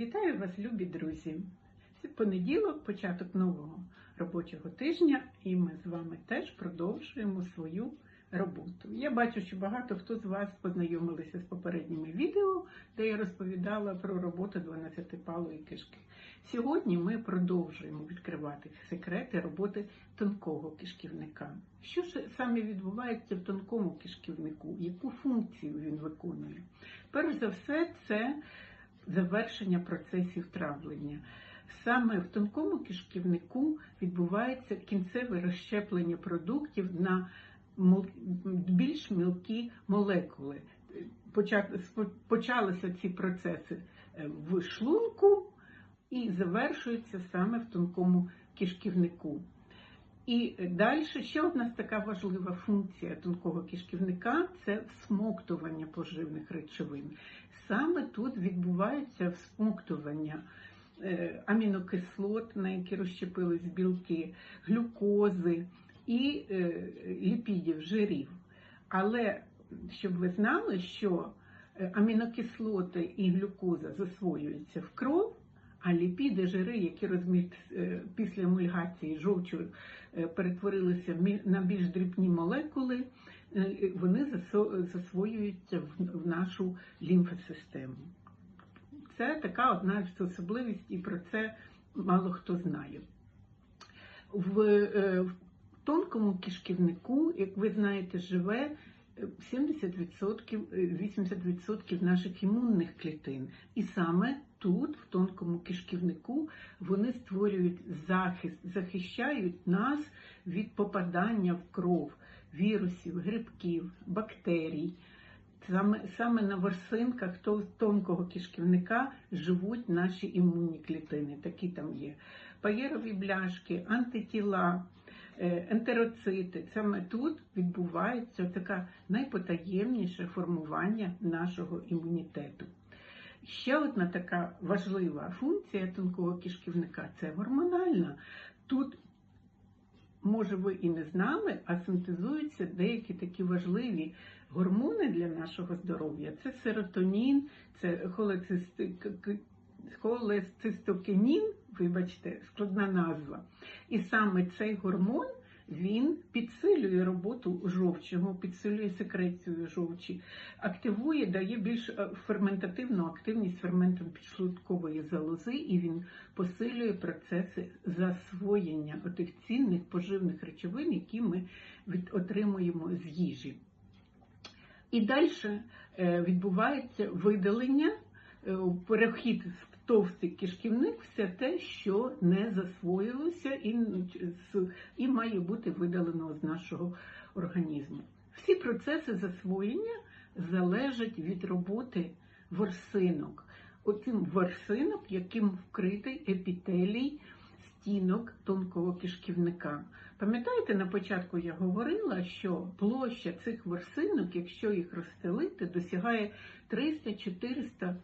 Вітаю вас, любі друзі! Це понеділок, початок нового робочого тижня, і ми з вами теж продовжуємо свою роботу. Я бачу, що багато хто з вас познайомилися з попередніми відео, де я розповідала про роботу 12-палої кишки. Сьогодні ми продовжуємо відкривати секрети роботи тонкого кишківника. Що ж саме відбувається в тонкому кишківнику? Яку функцію він виконує? Перш за все, це завершення процесів травлення. Саме в тонкому кишківнику відбувається кінцеве розщеплення продуктів на більш мілкі молекули. Почалися ці процеси е, в шлунку і завершуються саме в тонкому кишківнику. І далі ще одна така важлива функція тонкого кишківника це всмоктування поживних речовин. Саме тут відбувається всмоктування е, амінокислот, на які розщепились білки, глюкози і е, ліпідів, жирів. Але щоб ви знали, що е, амінокислоти і глюкоза засвоюються в кров, а ліпіди, жири, які після емульгації жовчою перетворилися на більш дрібні молекули, вони засвоюються в нашу лімфосистему. Це така одна особливість, і про це мало хто знає. В, в тонкому кишківнику, як ви знаєте, живе 70%, 80% наших імунних клітин. І саме тут, в тонкому кишківнику, вони створюють захист, захищають нас від попадання в кров вірусів, грибків, бактерій. Саме саме на ворсинках тонкого кишківника живуть наші імунні клітини. Такі там є паєрові бляшки, антитіла, е, ентероцити. Саме тут відбувається таке найпотаємніше формування нашого імунітету. Ще одна така важлива функція тонкого кишківника це гормональна. Тут може, ви і не знали, а синтезуються деякі такі важливі гормони для нашого здоров'я. Це серотонін, це холецистокенін, вибачте, складна назва. І саме цей гормон він підсилює роботу жовчого, підсилює секрецію жовчі, активує, дає більш е, ферментативну активність ферментом підшлункової залози, і він посилює процеси засвоєння отих цінних поживних речовин, які ми отримуємо з їжі. І далі е, відбувається видалення, е, перехід товстий кишківник все те, що не засвоїлося і, і має бути видалено з нашого організму. Всі процеси засвоєння залежать від роботи ворсинок. Оцим ворсинок, яким вкритий епітелій стінок тонкого кишківника. Пам'ятаєте, на початку я говорила, що площа цих ворсинок, якщо їх розстелити, досягає 300-400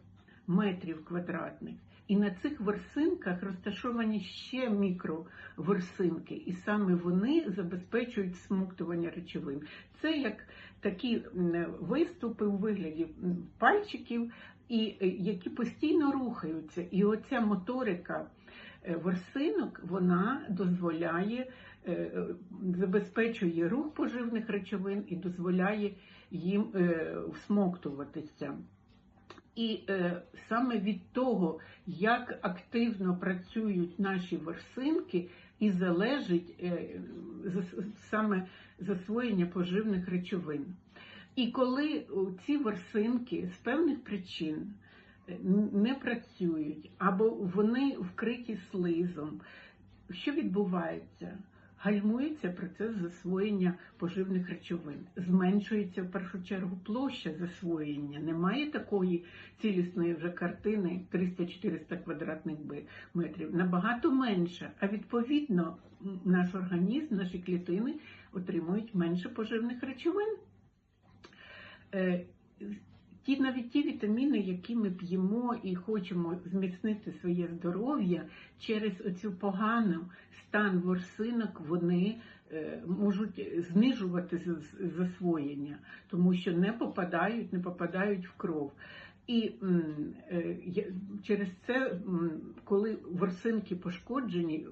метрів квадратних. І на цих версинках розташовані ще мікроверсинки, і саме вони забезпечують смоктування речовин. Це як такі виступи у вигляді пальчиків, і е, які постійно рухаються. І оця моторика е, версинок вона дозволяє, е, забезпечує рух поживних речовин і дозволяє їм всмоктуватися. І е, саме від того, як активно працюють наші ворсинки, і залежить е, саме засвоєння поживних речовин. І коли ці ворсинки з певних причин е, не працюють, або вони вкриті слизом, що відбувається? Гальмується процес засвоєння поживних речовин, зменшується в першу чергу площа засвоєння. Немає такої цілісної вже картини 300-400 квадратних метрів, набагато менше. А відповідно, наш організм, наші клітини отримують менше поживних речовин. Ті навіть ті вітаміни, які ми п'ємо і хочемо зміцнити своє здоров'я через оцю погану стан ворсинок, вони е, можуть знижувати засвоєння, тому що не попадають, не попадають в кров. І е, через це, коли ворсинки пошкоджені,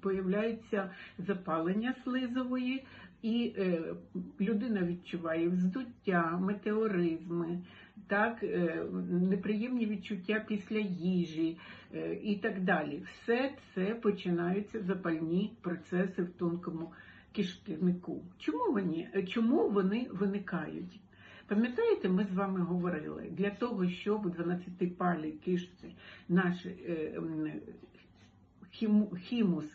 появляється запалення слизової, і е, людина відчуває вздуття, метеоризми, так, е, неприємні відчуття після їжі е, і так далі. Все це починаються запальні процеси в тонкому кишківнику. Чому вони, чому вони виникають? Пам'ятаєте, ми з вами говорили, для того, щоб у 12-палій кишці наш хімус,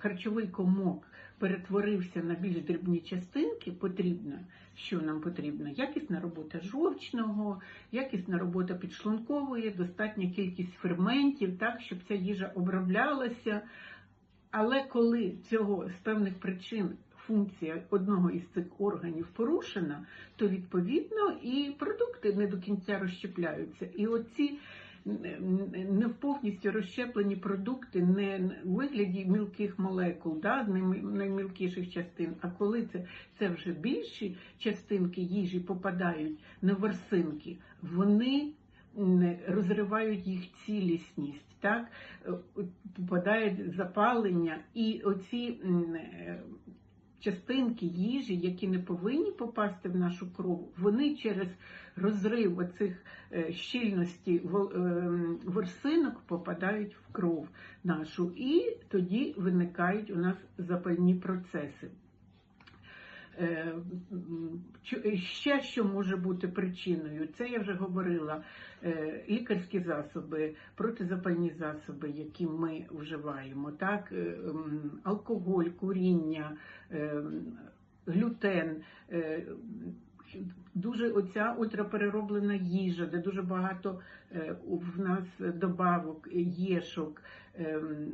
харчовий комок перетворився на більш дрібні частинки, потрібно, що нам потрібно? Якісна робота жовчного, якісна робота підшлункової, достатня кількість ферментів, так, щоб ця їжа оброблялася. Але коли цього з певних причин функція одного із цих органів порушена, то відповідно і продукти не до кінця розщепляються. І оці не повністю розщеплені продукти не в вигляді мілких молекул, да, наймілкіших частин, а коли це, це вже більші частинки їжі попадають на ворсинки, вони розривають їх цілісність. Так? Е, Попадає запалення, і оці частинки їжі, які не повинні попасти в нашу кров, вони через розрив оцих е, щільності ем, ворсинок попадають в кров нашу, і тоді виникають у нас запальні процеси. Е, Ще що може бути причиною, це я вже говорила, е, лікарські засоби, протизапальні засоби, які ми вживаємо, так, е, алкоголь, куріння, глютен, дуже оця ультраперероблена їжа, де дуже багато е, в нас добавок, єшок, ем,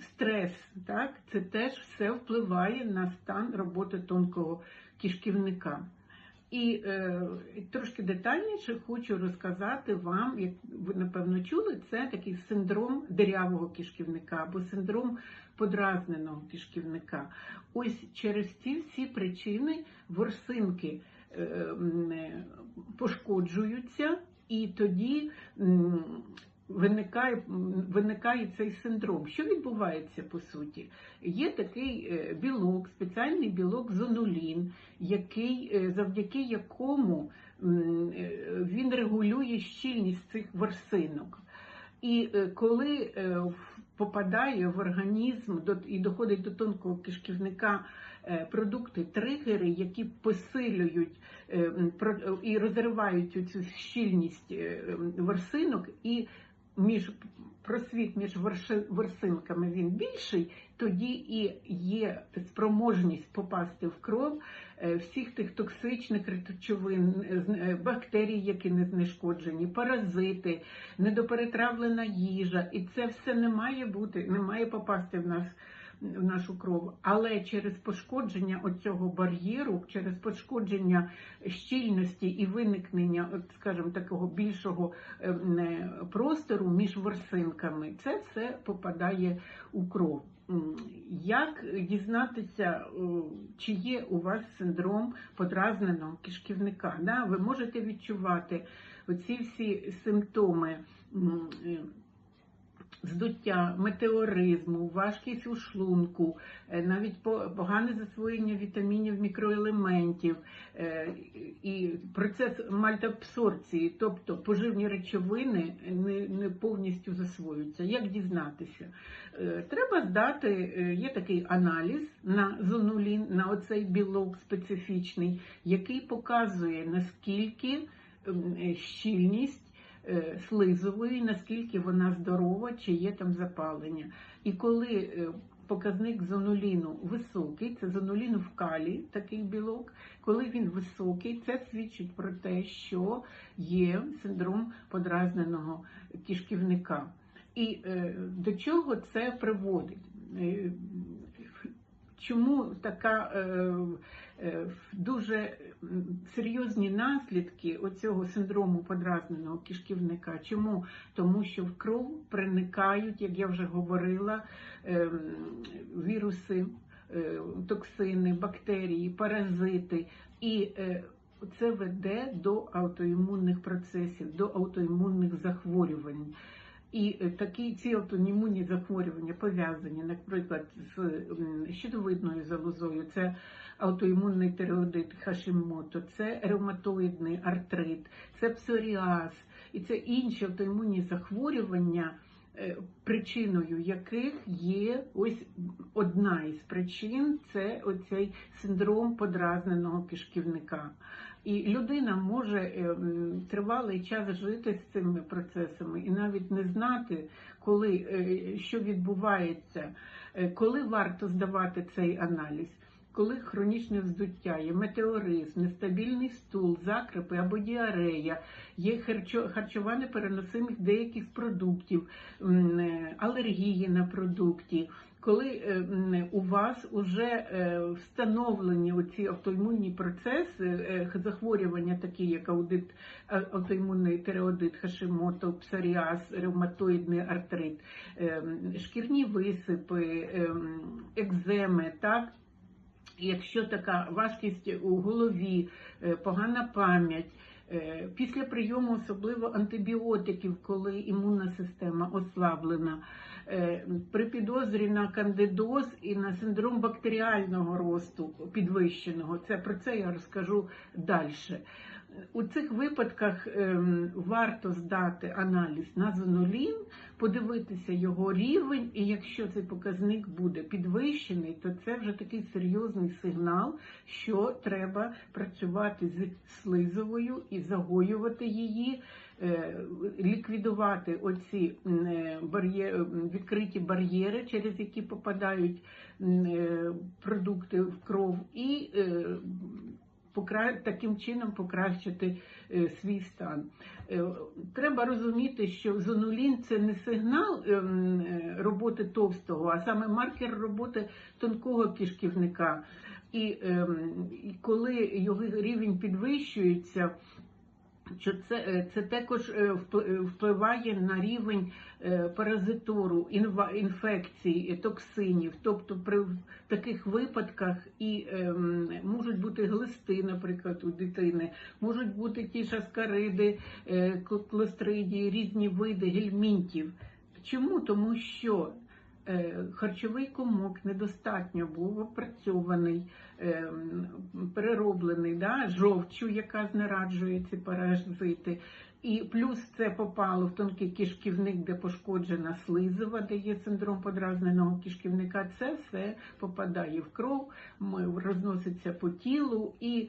стрес, так, це теж все впливає на стан роботи тонкого кишківника. І е, трошки детальніше хочу розказати вам, як ви напевно чули, це такий синдром дирявого кишківника або синдром подразненого кишківника. Ось через ці всі причини ворсинки пошкоджуються, і тоді виникає, виникає цей синдром. Що відбувається по суті? Є такий е, білок, спеціальний білок зонулін, який, е, завдяки якому е, він регулює щільність цих ворсинок. І е, коли е, попадає в організм і доходить до тонкого кишківника е, продукти, тригери, які посилюють е, і розривають цю щільність е, м, ворсинок, і між просвіт між ворсинками він більший, тоді і є спроможність попасти в кров е, всіх тих токсичних речовин, е, е, бактерій, які не знешкоджені, паразити, недоперетравлена їжа, і це все не має бути, не має попасти в нас. В нашу кров, але через пошкодження оцього бар'єру, через пошкодження щільності і виникнення, скажімо, такого більшого ем, е, простору між ворсинками, це все попадає у кров. Як дізнатися, чи є у вас синдром подразненого кишківника? Да? Ви можете відчувати оці всі симптоми. Здуття, метеоризму, важкість у шлунку, е, навіть погане засвоєння вітамінів, мікроелементів е, і процес мальтабсорбції, тобто поживні речовини не, повністю засвоюються. Як дізнатися? Е, Треба здати, є такий аналіз на зонулін, на оцей білок специфічний, який показує наскільки ем, щільність слизової, наскільки вона здорова, чи є там запалення. І коли е, показник зонуліну високий, це зонулін в калі, такий білок, коли він високий, це свідчить про те, що є синдром подразненого кишківника. І е, до чого це приводить? Е, Чому така е, е, дуже серйозні наслідки оцього синдрому подразненого кишківника? Чому? Тому що в кров проникають, як я вже говорила, е, віруси, е, токсини, бактерії, паразити, і е, це веде до аутоімунних процесів, до аутоімунних захворювань. І е, такі ці аутоімунні захворювання пов'язані, наприклад, з щитовидною залозою, це аутоімунний тиреоїдит Хашімото, це ревматоїдний артрит, це псоріаз і це інші аутоімунні захворювання, е, причиною яких є ось одна із причин це оцей синдром подразненого кишківника. І людина може е, тривалий час жити з цими процесами і навіть не знати, коли е, що відбувається, коли варто здавати цей аналіз. Коли хронічне вздуття, є метеоризм, нестабільний стул, закрепи або діарея, є харчо- харчова непереносимість деяких продуктів, е, алергії на продукти, коли е, у вас вже встановлені оці автоімунні процеси, е, захворювання, такі як аудит, автоімунний тиреодит, Хашимото, псоріаз, ревматоїдний артрит, е, шкірні висипи, е, екземи, так? Якщо така важкість у голові, е, погана пам'ять, е, після прийому особливо антибіотиків, коли імунна система ослаблена, е, при підозрі на кандидоз і на синдром бактеріального росту підвищеного, це про це я розкажу далі. У цих випадках ем, варто здати аналіз на зонулін, подивитися його рівень, і якщо цей показник буде підвищений, то це вже такий серйозний сигнал, що треба працювати з слизовою і загоювати її, е, ліквідувати оці е, бар'є- відкриті бар'єри, через які попадають е, продукти в кров, і таким чином покращити е, свій стан. Е, Треба розуміти, що зонулін це не сигнал ем, е, роботи товстого, а саме маркер роботи тонкого кишківника. Ем, і коли його рівень підвищується, що це, е, це також е, е, впливає на рівень паразитору, інфекцій, токсинів. Тобто при таких випадках і ем, можуть бути глисти, наприклад, у дитини, можуть бути ті ж аскариди, кл- клостридії, різні види гельмінтів. Чому? Тому що харчовий комок недостатньо був опрацьований, ем, перероблений да, жовчу, яка знераджує ці паразити. І плюс це попало в тонкий кишківник, де пошкоджена слизова, де є синдром подразненого кишківника. Це все попадає в кров, розноситься по тілу, і е,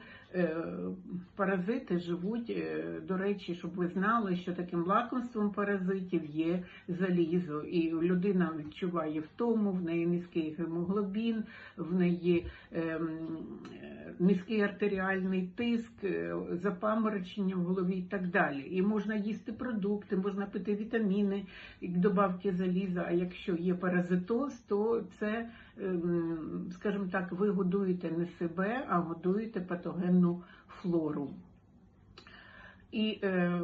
паразити живуть. е, до речі, щоб ви знали, що таким лакомством паразитів є залізо, і людина відчуває втому, в неї низький гемоглобін, в неї ем, е, низький артеріальний тиск, е, запаморочення в голові і так далі. І можна їсти продукти, можна пити вітаміни, добавки заліза. А якщо є паразитоз, то це, скажімо так, ви годуєте не себе, а годуєте патогенну флору. І е,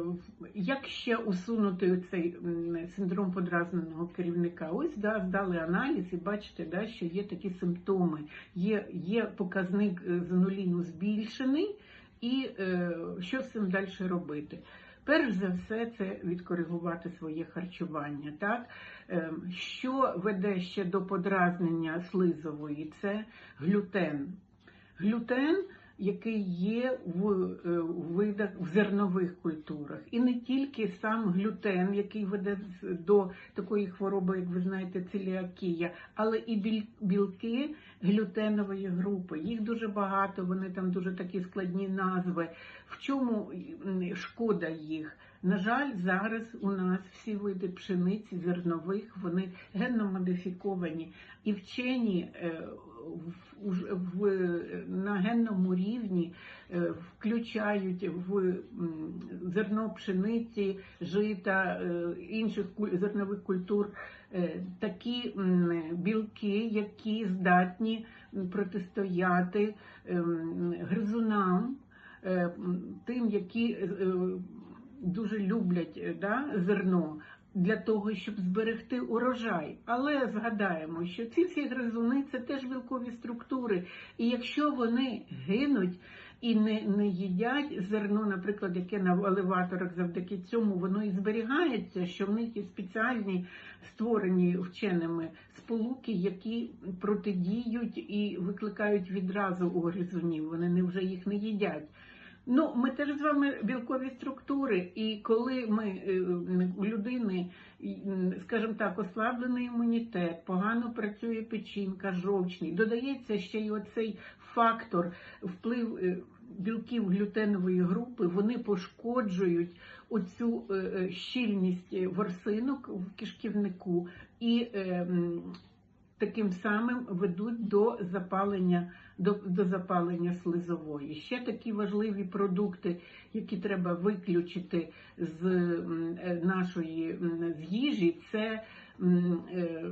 як ще усунути цей синдром подразненого керівника? Ось да, здали аналіз і бачите, да, що є такі симптоми. Є, є показник е, зонуліну збільшений, і е, що з цим далі робити? Перш за все, це відкоригувати своє харчування. Так? Е, що веде ще до подразнення слизової? Це глютен. Глютен який є в, е, в видах в зернових культурах, і не тільки сам глютен, який веде до такої хвороби, як ви знаєте, целіакія, але і білки глютенової групи. Їх дуже багато, вони там дуже такі складні назви. В чому шкода їх? На жаль, зараз у нас всі види пшениці зернових, вони генно модифіковані, і вчені е, в, на генному рівні е, включають в зерно пшениці, жита, е, інших зернових культур такі білки, які здатні протистояти ем, гризунам, е, тим, які е, дуже люблять е, да, зерно. Для того, щоб зберегти урожай. Але згадаємо, що ці всі гризуни це теж білкові структури. І якщо вони гинуть, і не, не їдять зерно, наприклад, яке на елеваторах завдяки цьому воно і зберігається, що в них є спеціальні створені вченими сполуки, які протидіють і викликають відразу у гризунів. Вони не вже їх не їдять. Ну, ми теж з вами білкові структури, і коли ми е, у людини, скажімо так, ослаблений імунітет, погано працює печінка, жовчний, додається ще й оцей фактор вплив е, білків глютенової групи, вони пошкоджують оцю е, щільність ворсинок в кишківнику і таким самим ведуть до запалення до, до запалення слизової. Ще такі важливі продукти, які треба виключити з е, нашої з їжі, це е,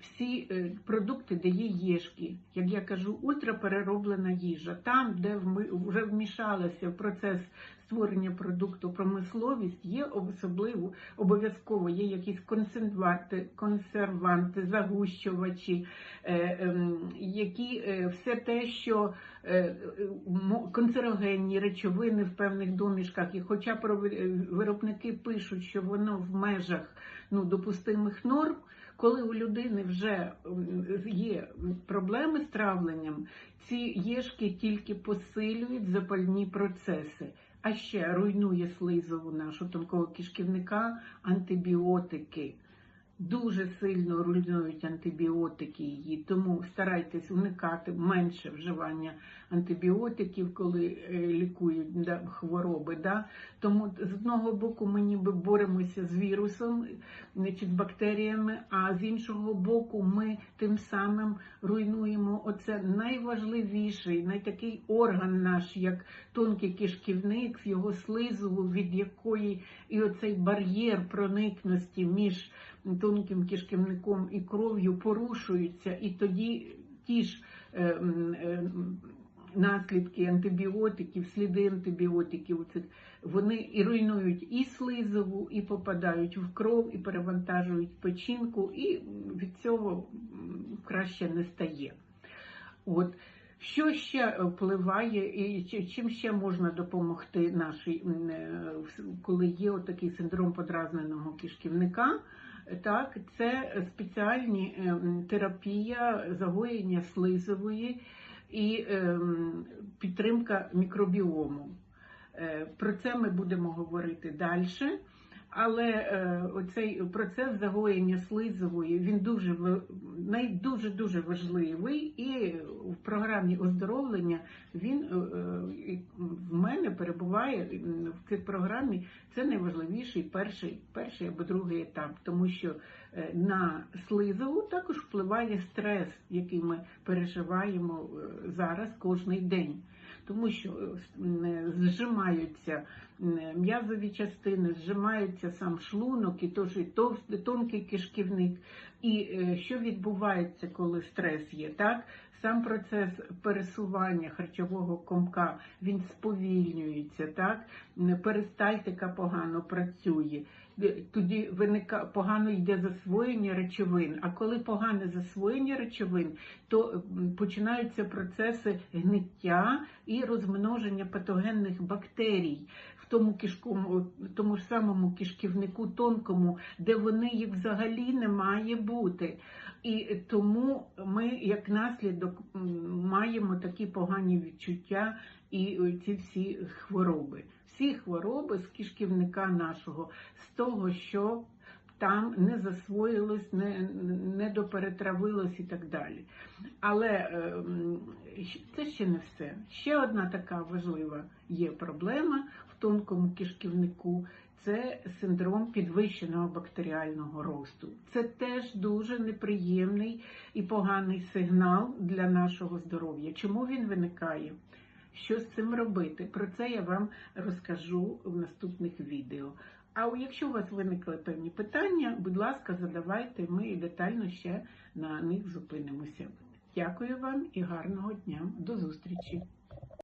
всі е, продукти, де є єшки, як я кажу, ультраперероблена їжа, там, де вже вмішалася в процес створення продукту промисловість, є особливо обов'язково є якісь консерванти, консерванти, загущувачі, е, ем, які е, все те, що е, канцерогенні речовини в певних домішках, і хоча виробники пишуть, що воно в межах ну, допустимих норм. Коли у людини вже є проблеми з травленням, ці єшки тільки посилюють запальні процеси. А ще руйнує слизову нашу тонкого кишківника антибіотики. Дуже сильно руйнують антибіотики її, тому старайтесь уникати менше вживання антибіотиків, коли е, лікують да, хвороби. Да? Тому з одного боку ми ніби боремося з вірусом чи з бактеріями, а з іншого боку, ми тим самим руйнуємо оце найважливіший, найтакий орган наш, як тонкий кишківник, його слизову, від якої і оцей бар'єр проникності між тонким кишківником і кров'ю порушується, і тоді ті ж е, е, наслідки антибіотиків, сліди антибіотиків, вони і руйнують і слизову, і попадають в кров, і перевантажують печінку, і від цього краще не стає. От. Що ще впливає і чим ще можна допомогти нашій, е, коли є отакий синдром подразненого кишківника? Так, це спеціальні е, терапія загоєння слизової і ем, підтримка мікробіому. Е, Про це ми будемо говорити далі. Але е, оцей процес загоєння слизової він дуже дуже дуже важливий, і в програмі оздоровлення він е, е, в мене перебуває в цій програмі. Це найважливіший перший, перший або другий етап, тому що е, на слизову також впливає стрес, який ми переживаємо зараз кожний день. Тому що е, е, зжимаються м'язові частини, зжимається сам шлунок і тож тонкий кишківник. І е, що відбувається, коли стрес є? Так? Сам процес пересування харчового комка він сповільнюється, так? Перистальтика погано працює. Тоді виника погано йде засвоєння речовин. А коли погане засвоєння речовин, то починаються процеси гниття і розмноження патогенних бактерій в тому кишкому, тому ж самому кишківнику тонкому, де вони їх взагалі не має бути. І тому ми, як наслідок, маємо такі погані відчуття і ці всі хвороби. Всі хвороби з кишківника нашого, з того, що там не засвоїлось, не, не доперетравилось і так далі. Але е, це ще не все. Ще одна така важлива є проблема в тонкому кишківнику. Це синдром підвищеного бактеріального росту. Це теж дуже неприємний і поганий сигнал для нашого здоров'я. Чому він виникає? Що з цим робити? Про це я вам розкажу в наступних відео. А якщо у вас виникли певні питання, будь ласка, задавайте, ми детально ще на них зупинимося. Дякую вам і гарного дня. До зустрічі!